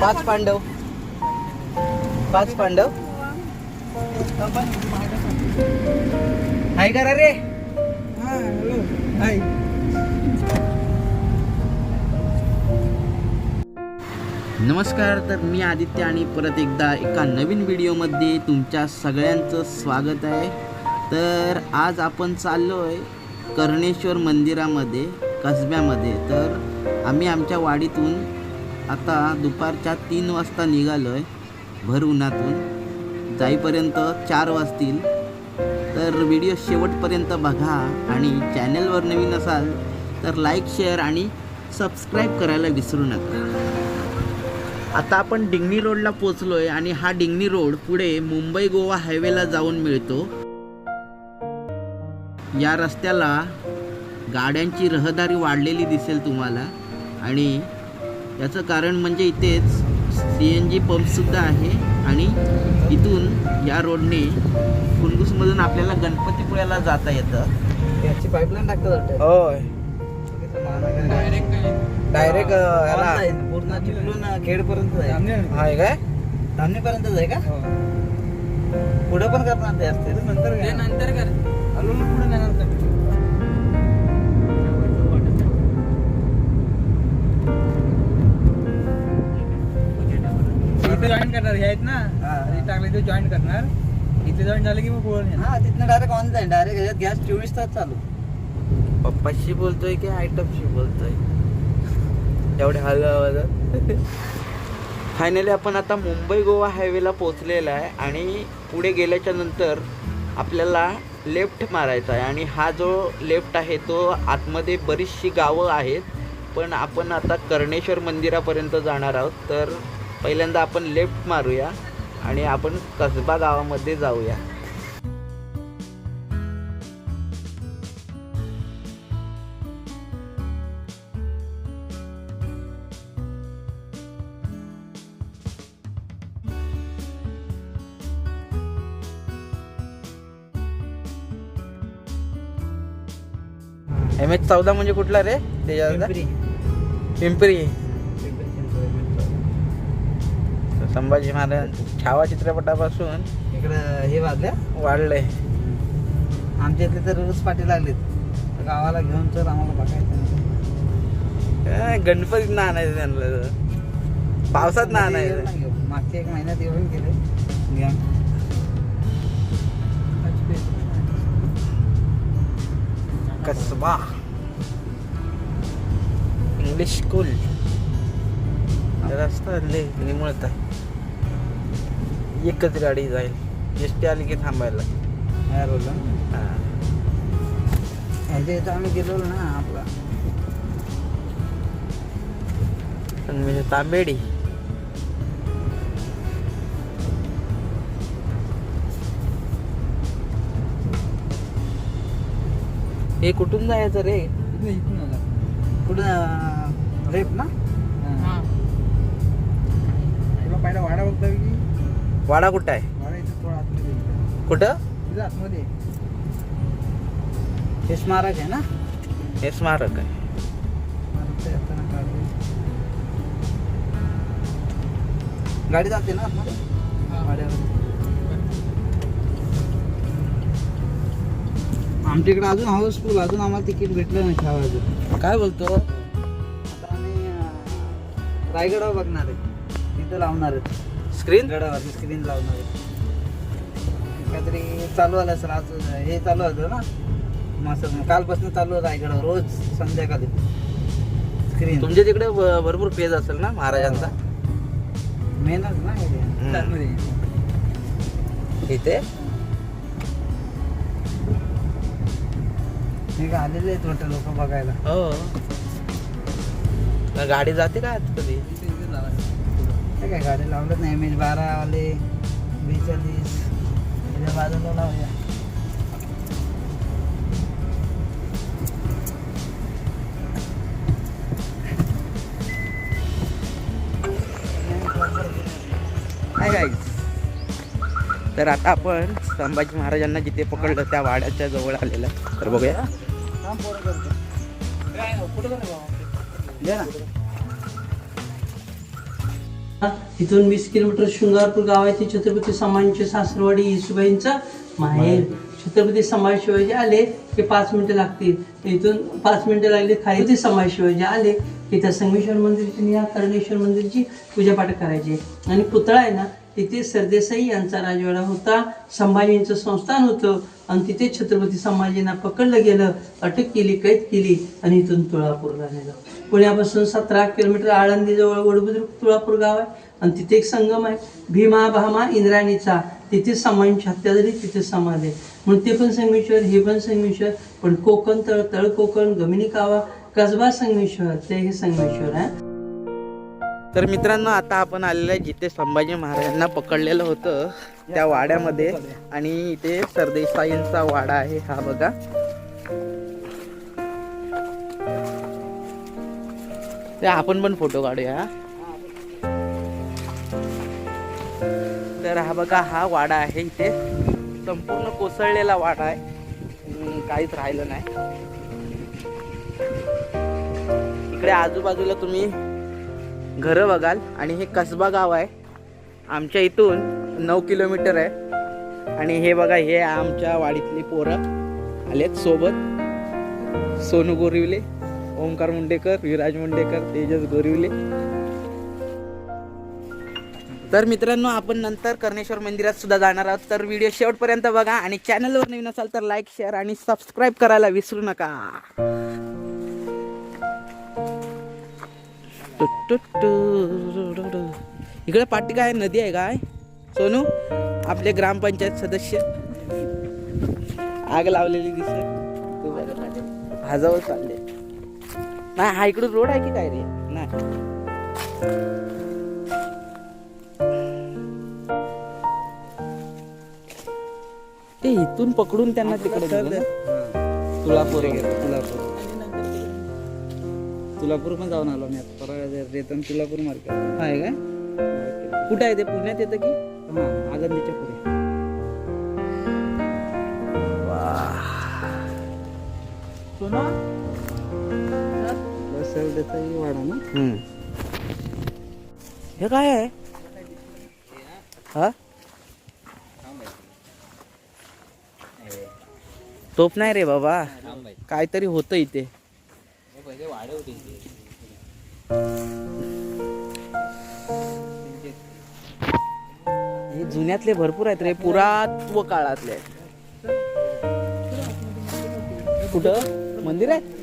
पाच पांडव. पाच पांडव. हाय करा रे नमस्कार तर मी आदित्य आणि परत एकदा एका नवीन व्हिडिओमध्ये तुमच्या सगळ्यांचं स्वागत आहे. तर आज आपण चाललो आहे कर्णेश्वर मंदिरामध्ये कसब्यामध्ये. तर आम्ही आमच्या वाडीतून आता दुपारच्या तीन वाजता निघालो आहे भर उन्हातून. जाईपर्यंत चार वाजतील. तर व्हिडिओ शेवटपर्यंत बघा आणि चॅनलवर नवीन असाल तर लाईक शेअर आणि सबस्क्राईब करायला विसरू नका. आता आपण डिंगणी रोडला पोचलो आहे आणि हा डिंगणी रोड पुढे मुंबई गोवा हायवेला जाऊन मिळतो. या रस्त्याला गाड्यांची रहदारी वाढलेली दिसेल तुम्हाला. आणि याचं कारण म्हणजे इथेच सी एन जी पंपसुद्धा आहे आणि इथून या रोडने कुंडूसमधून आपल्याला गणपतीपुळ्याला जाता येतं. याची पाईपलाईन टाकतात. होय. डायरेक्ट पूर्ण पर्यंत हाय काय? पर्यंत आहे का? पुढे पण करणार ते असते नंतर नंतर कर पुढे नाही नंतर इथे जॉईन करणार हे आहेत ना? हा. टाकले ते जॉईन करणार. इथे जॉईन झालं की मग हा तिथनं डायरेक्ट ऑन जाईल डायरेक्ट ह्याच्यात गॅस चोवीस तास चालू. पप्पाशी बोलतोय की आयटमशी बोलतोय? एवढे हलवा फायनली आपण आता मुंबई गोवा हायवेला पोहोचलेला आहे आणि पुढे गेल्याच्यानंतर आपल्याला लेफ्ट मारायचा आहे. आणि हा जो लेफ्ट आहे तो आतमध्ये बरीचशी गावं आहेत. पण आपण आता कर्णेश्वर मंदिरापर्यंत जाणार आहोत. तर पहिल्यांदा आपण लेफ्ट मारूया आणि आपण कसबा गावामध्ये जाऊया. एम एच चौदा म्हणजे कुठला रे? त्याच्या पिंपरी. संभाजी महाराज छावा चित्रपटापासून इकडं हे वाजल्या वाढलंय आमच्या इथले तर रोज पाठी लागलेत. गावाला घेऊन तर आम्हाला बघायचं काय गणपतीत ना आणायचं त्यांना? पावसात ना आणायचं? नाही. मागच्या एक महिन्यात येऊन गेले. घ्या. कसबा. इंग्लिश स्कूल रस्ता लय निमुळत. आहे एकच गाडी जाईल. एस टी आली की थांबायला. रोडला हा. ह्याच्या इथं आम्ही गेलो ना आपला. पण म्हणजे तांबेडी. हे कुठून जायचं रे? कुठं रेप ना? तुला पहिला वाडा बघता की? वाडा कुठं आहे? आहे. कुठं? आहे. हे स्मारक आहे ना? हे स्मारक आहे. गाडी जाते ना. आमच्या इकडे अजून हाऊसफुल अजून आम्हाला तिकीट भेटलं नाही खेळायचं काय बोलतो? आता आम्ही रायगडावर बघणार आहे. तिथं लावणार आहेत स्क्रीन गडावर स्क्रीन लावणार काहीतरी चालू आलं सर आज हे चालू होतं ना? मस्त कालपासून चालू आहे रायगडावर रोज संध्याकाळी. स्क्रीन तुमच्या तिकडे भ- भरपूर पेज असेल ना महाराजांचा? मेहनत ना हे. हम्म. आतमध्ये आहे. इथे? हे काय आलेले आहेत वाटतं लोक बघायला. हो. गाडी जाते का आत कधी? काय गाडी लावलं नाही एम एच बारा आले बेचाळीस त्याच्या बाजूला लावूया काय काय तर आता आपण संभाजी महाराजांना जिथे पकडलं त्या वाड्याच्या जवळ आलेलं. तर बघूया करतो. काय, बाबा? घे ना इथून वीस किलोमीटर शृंगारपूर गाव आहे ते छत्रपती समाजांचे सासरवाडी येसुबाईंचं माहेर. छत्रपती समाज शिवाजी आले की पाच मिनिटं लागतील. इथून पाच मिनिटं लागली खाली ते समाज शिवाजी आले की त्या संगमेश्वर मंदिरची या कर्णेश्वर मंदिरची पूजापाठ करायची. आणि पुतळा आहे ना तिथे सरदेसाई यांचा राजवाडा होता संभाजींचं संस्थान होतं आणि तिथे छत्रपती संभाजींना पकडलं गेलं अटक केली कैद केली आणि इथून तुळापूरला नेलं पुण्यापासून सतरा किलोमीटर आळंदीजवळ वडबुद्रुक तुळापूर गाव आहे. आणि तिथे एक संगम आहे. भीमा भामा इंद्राणीचा तिथे समाजींची हत्या झाली तिथे समाज आहे. म्हणून ते पण संगमेश्वर हे पण संगमेश्वर. पण कोकण तळ तळ कोकण गमिनी कावा कसबा संगमेश्वर ते हे संगमेश्वर आहे. तर मित्रांनो आता आपण आलेलो आहे जिथे संभाजी महाराजांना पकडलेलं होतं त्या वाड्यामध्ये. आणि इथे सरदेसाईंचा वाडा आहे हा बघा. ते आपण पण फोटो काढूया. तर हा बघा हा वाडा आहे इथे. संपूर्ण कोसळलेला वाडा आहे. काहीच राहिलं नाही. इकडे आजूबाजूला तुम्ही घरं बघाल. आणि हे कसबा गाव आहे. आमच्या इथून नऊ किलोमीटर आहे. आणि हे बघा हे आमच्या वाडीतली पोरं आलेत सोबत. सोनू गोरिवले. ओंकार मुंडेकर विराज मुंडेकर तेजस गोरिवले. तर मित्रांनो आपण नंतर कर्णेश्वर मंदिरात सुद्धा जाणार आहोत. तर व्हिडिओ शेवटपर्यंत बघा आणि चॅनलवर नवीन असाल तर लाईक शेअर आणि सबस्क्राईब करायला विसरू नका. इकडे पाठी काय? नदी आहे काय? सोनू आपले ग्रामपंचायत सदस्य. आग लावलेली दिसते. भाजावर चालले. नाही हा इकडून रोड आहे की काय रे? नाही. ते इथून पकडून त्यांना तिकडे? तुळापूर. तुलापूर तुलापूर पण जाऊन आलो मी आता. परत रेतन तुलापूर मार्केट आहे. काय कुठं आहे ते? पुण्यात येतं की? हा आगंदीच्या पुढे. ना. हम्म. हे काय आहे? हा? तोप नाही रे बाबा. काहीतरी होतं इथे. हे जुन्यातले भरपूर आहेत रे पुरात्व काळातले आहेत. कुठं? मंदिर आहे?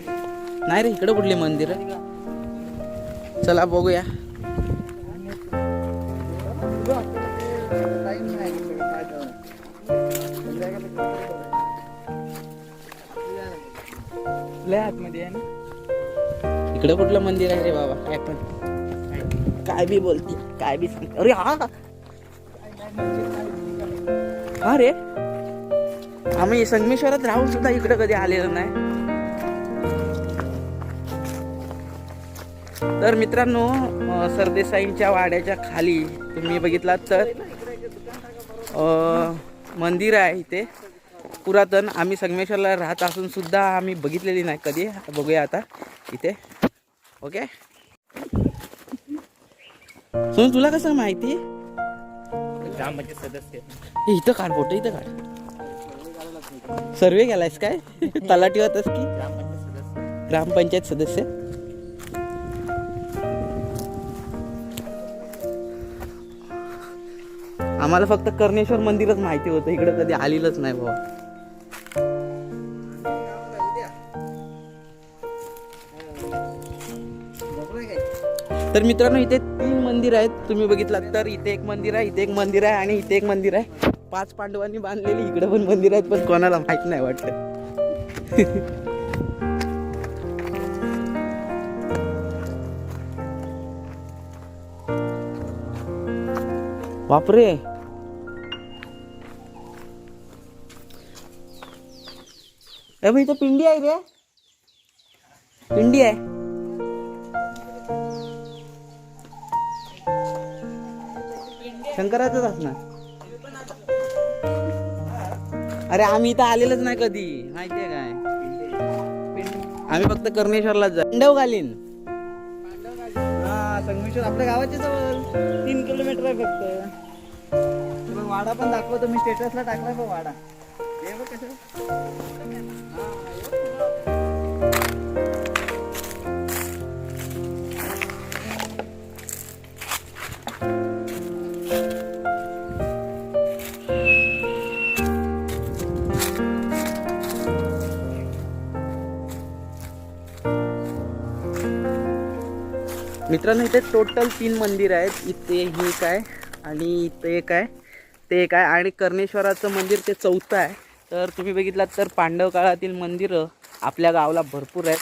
नाही रे इकडे कुठले मंदिर? चला बघूया. इकडे कुठलं मंदिर आहे रे बाबा? काय पण. काय बी बोलते काय बी सांगते. अरे हा. हा रे. आम्ही संगमेश्वरात राहून सुद्धा इकडे कधी आलेलो नाही. तर मित्रांनो सरदेसाईंच्या वाड्याच्या खाली तुम्ही बघितलात तर मंदिर आहे इथे. पुरातन आम्ही संगमेश्वरला राहत असून सुद्धा आम्ही बघितलेली नाही कधी. बघूया आता इथे. ओके? सुन तुला कसं माहिती? ग्रामपंचायत सदस्य. इथं काढ फोटो इथं काढ. सर्वे केलायस काय? तलाठी होतास की? ग्रामपंचायत सदस्य. आम्हाला फक्त कर्णेश्वर मंदिरच माहिती होतं. इकडे कधी आलेलंच नाही बाबा तर मित्रांनो इथे तीन मंदिर आहेत. तुम्ही बघितलात तर इथे एक मंदिर आहे इथे एक मंदिर आहे आणि इथे एक मंदिर आहे. पाच पांडवांनी बांधलेली इकडे पण मंदिर आहेत पण कोणाला माहीत नाही वाटतं. बापरे. ए भाई इथं पिंडी आहे रे. पिंडी आहे. शंकराचंच असणार. अरे आम्ही इथं आलेलंच नाही कधी. माहितीये काय? आम्ही फक्त कर्णेश्वरला जाऊ पांडव घालीन. हा संगमेश्वर आपल्या गावाच्या जवळ. तीन किलोमीटर आहे फक्त. वाडा पण दाखवतो मी स्टेटसला टाकला बघ वाडा. हे बघ कसं मित्रांनो इथे टोटल तीन मंदिर आहेत. इथे हे काय आणि इथे एक आहे. ते एक आहे. आणि कर्णेश्वराचं मंदिर ते चौथं आहे. तर तुम्ही बघितलात तर पांडव काळातील मंदिरं आपल्या गावाला भरपूर आहेत.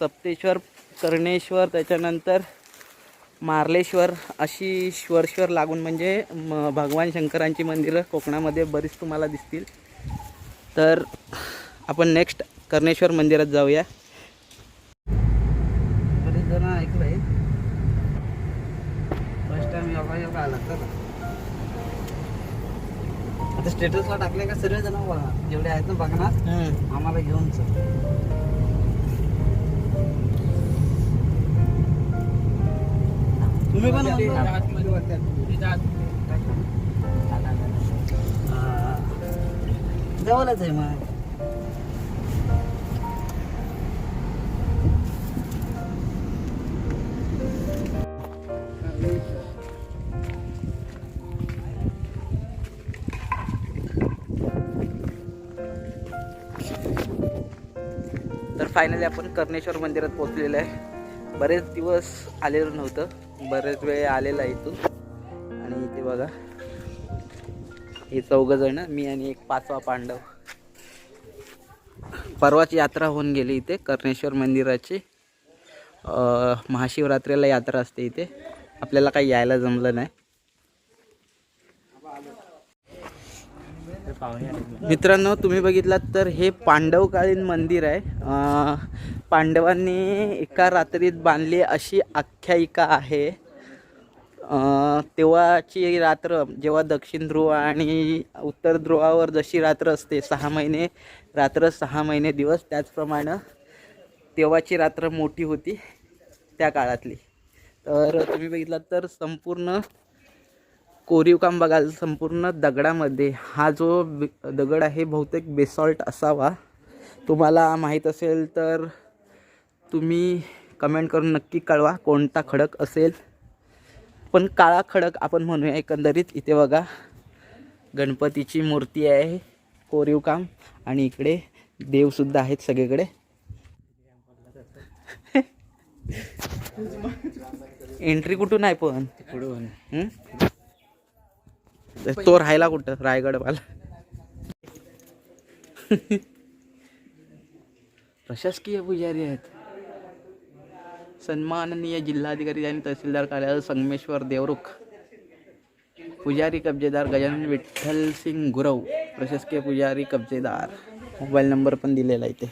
सप्तेश्वर कर्णेश्वर त्याच्यानंतर मार्लेश्वर अशी श्वरश्वर लागून म्हणजे म भगवान शंकरांची मंदिरं कोकणामध्ये बरीच तुम्हाला दिसतील. तर आपण नेक्स्ट कर्णेश्वर मंदिरात जाऊया बरेच जण ऐकलंय फर्स्ट टाइम योगा योगा आला तर आता स्टेटसला टाकले का सर्व जण बघा जेवढे आहेत ना बघणार आम्हाला घेऊन चल. तुम्ही पण. जवळच आहे मग. तर फायनली आपण कर्णेश्वर मंदिरात पोहोचलेलो आहे. बरेच दिवस आलेलं नव्हतं. बरेच वेळ आलेला आहे इथून. आणि इथे बघा. हे चौघ जण मी आणि एक पाचवा पांडव. परवाची यात्रा होऊन गेली इथे कर्णेश्वर मंदिराची. महाशिवरात्रीला यात्रा असते इथे. आपल्याला काही यायला जमलं नाही. मित्रांनो तुम्ही बघितलात तर हे पांडवकालीन मंदिर आहे. पांडवांनी एका रात्रीत बांधली अशी आख्यायिका आहे. तेव्हाची रात्र जेव्हा दक्षिण ध्रुव आणि उत्तर ध्रुवावर जशी रात्र असते सहा महिने रात्र सहा महिने दिवस त्याचप्रमाणे तेव्हाची रात्र मोठी होती त्या काळातली. तर तुम्ही बघितलात तर संपूर्ण कोरीव काम बघाल संपूर्ण दगडामध्ये. हा जो दगड आहे बहुतेक बेसॉल्ट असावा. तुम्हाला माहीत असेल तर तुम्ही कमेंट करून नक्की कळवा कोणता खडक असेल. पण काळा खडक आपण म्हणूया एकंदरीत. इथे बघा गणपतीची मूर्ती आहे कोरीव काम आणि इकडे देवसुद्धा आहेत सगळीकडे. एंट्री कुठून आहे पण? तो राहायला कुठं? रायगड वाला प्रशासकीय पुजारी आहेत. सन्माननीय जिल्हाधिकारी आणि तहसीलदार कार्यालय संगमेश्वर देवरुख. पुजारी कब्जेदार गजानन विठ्ठल सिंग गुरव प्रशासकीय पुजारी कब्जेदार. मोबाईल नंबर पण दिलेला आहे इथे.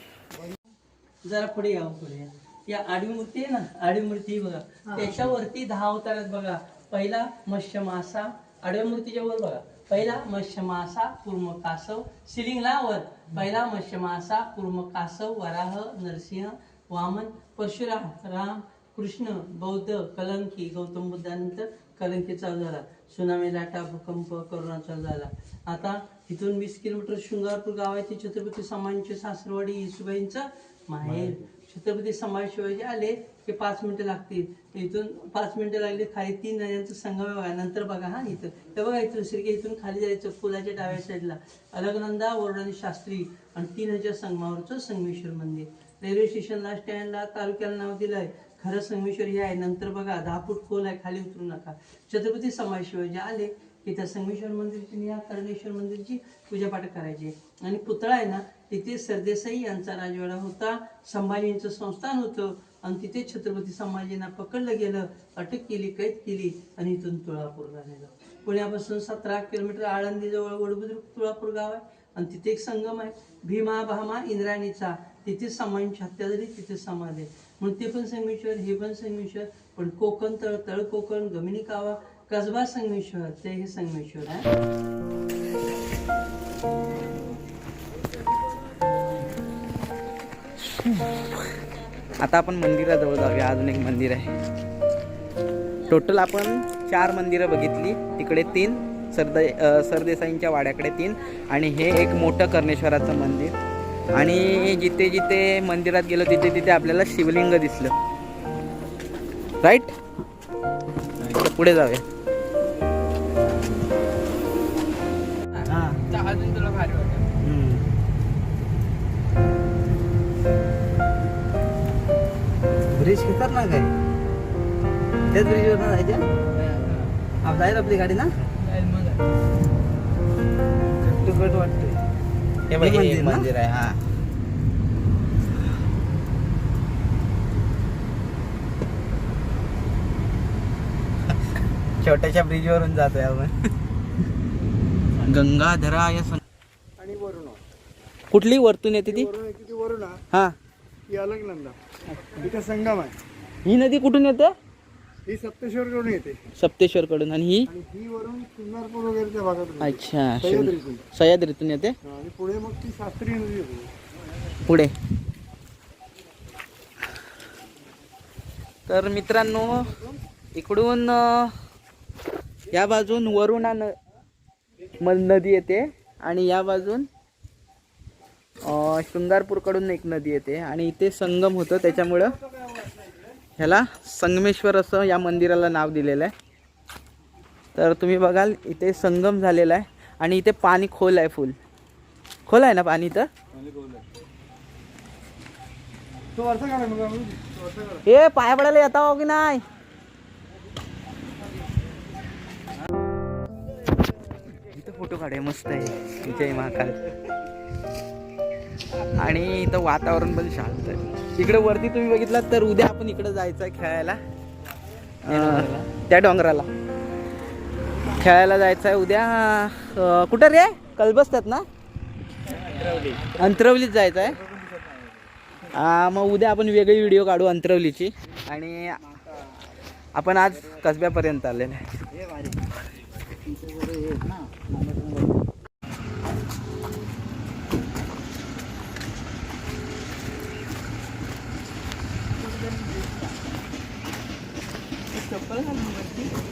जरा पुढे या पुढे या. आडवी मूर्ती आहे ना? आडवी मूर्ती बघा. त्याच्यावरती दहा अवतार आहेत बघा. पहिला मत्स्य मासा आडव्या मूर्तीच्या वर बघा. पहिला मत्स्य मासा कुर्म कासव सिलिंगला वर. पहिला मत्स्य मासा कुर्म कासव वराह नरसिंह वामन परशुराम राम कृष्ण बौद्ध कलंकी गौतम बुद्धानंतर कलंकी चालू झाला. सुनामी लाटा भूकंप करोना चालू झाला. आता इथून वीस किलोमीटर शृंगारपूर गाव आहे ते छत्रपती समाजांचे सासरवाडी येसुबाईंचं माहेर. छत्रपती समाज शिवाजी आले की पाच मिनिटं लागतील. इथून पाच मिनिटं लागली खाली तीन नद्यांचं संगम आहे बघा नंतर बघा हा इथं. हे बघा इथून श्रीके इथून खाली जायचं पुलाच्या डाव्या साईडला. अलगनंदा वरडानी शास्त्री आणि तीन हजार संगमावरचं संगमेश्वर मंदिर. रेल्वे स्टेशनला स्टँडला तालुक्याला नाव दिलं आहे खरं संगमेश्वर हे आहे. नंतर बघा दहा फूट खोल आहे खाली उतरू नका. छत्रपती समाज शिवाजी आले की त्या संगमेश्वर मंदिरची या कर्णेश्वर मंदिरची पूजापाठ करायची. आणि पुतळा आहे ना तिथे सरदेसाई यांचा राजवाडा होता. संभाजींचं संस्थान होतं. आणि तिथे छत्रपती संभाजींना पकडलं गेलं अटक केली कैद केली आणि इथून तुळापूरला नेलं पुण्यापासून सतरा किलोमीटर आळंदीजवळ वडबुद्रुक तुळापूर गाव आहे आणि तिथे एक संगम आहे. भीमा भामा इंद्राणीचा. तिथे समाजांची हत्या झाली तिथे समाधी आहे म्हणून ते पण संगमेश्वर हे पण संगमेश्वर. पण कोकण तळ तळ कोकण गमिनी कावा कसबा संगमेश्वर ते हे संगमेश्वर आहे. आता आपण मंदिराजवळ जाऊया. अजून एक मंदिर आहे. टोटल आपण चार मंदिरं बघितली. तिकडे तीन सरदे सरदेसाईंच्या वाड्याकडे तीन आणि हे एक मोठं कर्णेश्वराचं मंदिर. आणि जिथे जिथे मंदिरात गेलो तिथे तिथे आपल्याला शिवलिंग दिसलं. राईट पुढे जाऊया. हा. अजून तुला भारी वाटेल. ब्रिज खतरनाक आहे त्याच ब्रिजवर ना जायच्या आप जाईल आपली गाडी ना? कट टू कट वाटते हे बघ, मंदिर आहे हा. छोट्याशा ब्रिजवरून जातोय आपण. गंगाधरा या आणि वरुण कुठली वरतून येते ती? वरुण येते ती वरुण हा. ही अलग नंदा. इथे संगम आहे. ही नदी कुठून येते? ही सप्तेश्वरकडून येते. सप्तेश्वर कडून आणि ही? आणि ही वरून सिंगारपूर वगैरेच्या भागातून येते. अच्छा सह्याद्रीतून. सह्याद्रीतून येते? हा, आणि पुढे मग ती शास्त्रीय नदी येते पुढे. तर मित्रांनो इकडून अ, या बाजून वरुणा न म- नदी येते. आणि या बाजून शृंगारपूरकडून एक नदी येते आणि इथे संगम होतं. त्याच्यामुळं ह्याला संगमेश्वर असं या मंदिराला नाव दिलेलं आहे. तर तुम्ही बघाल इथे संगम झालेला आहे आणि इथे पाणी खोल आहे फुल. खोल आहे ना पाणी तर हे पाया पडायला येता हो की नाही? फोटो काढूया मस्त आहे. जय महाकाल. आणि इथं वातावरण पण शांत आहे. इकडे वरती तुम्ही बघितलात तर उद्या आपण इकडे जायचं आहे खेळायला. त्या डोंगराला. खेळायला जायचं आहे उद्या कुठं रे? कलबसतात ना? अंतरवलीत जायचं आहे. मग उद्या आपण वेगळी व्हिडिओ काढू अंतरवलीची. आणि आपण आज कसब्यापर्यंत आलेलो आहे.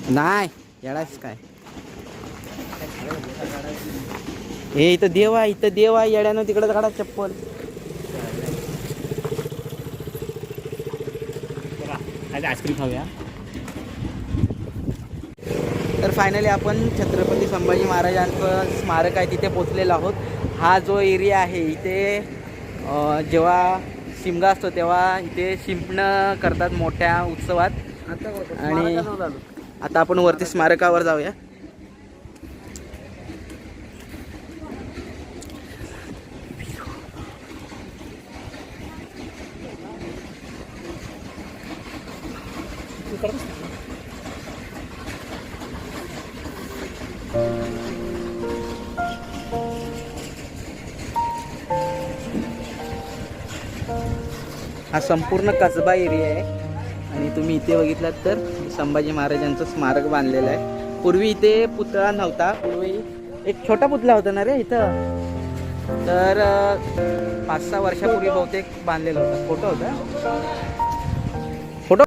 नाही येडाच काय? हे इथं देव आहे इथं देव आहे येड्यानं तिकडे काढा चप्पल. आईस्क्रीम खाऊया. तर फायनली आपण छत्रपती संभाजी महाराजांचं स्मारक आहे तिथे पोचलेलो आहोत. हा जो एरिया आहे इथे जेव्हा शिमगा असतो तेव्हा इथे शिंपणं करतात मोठ्या उत्सवात. आणि-. आता आपण वरती स्मारकावर जाऊया. हा संपूर्ण कसबा एरिया आहे. आणि तुम्ही इथे बघितलात तर संभाजी महाराजांचं स्मारक बांधलेलं आहे. पूर्वी इथे पुतळा नव्हता. पूर्वी एक छोटा पुतळा होता ना रे इथं? तर पाच सहा वर्षापूर्वी बहुतेक बांधलेला होता. फोटो होता? फोटो?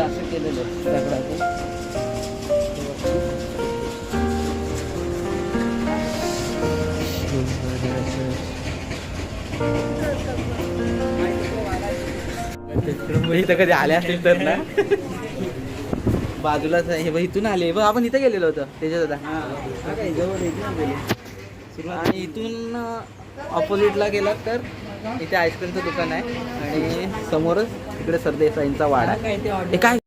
असं केलेलं दगडाचं. इथं कधी आले असतील तर ना. बाजूलाच हे बघ इथून आले. बघ आपण इथं गेलेलो होतो. त्याच्यात हा. पहिले. आणि इथून ऑपोजिटला गेला तर इथे आईस्क्रीमचं दुकान आहे. आणि समोरच इकडे सरदेसाईंचा वाडा. हे काय?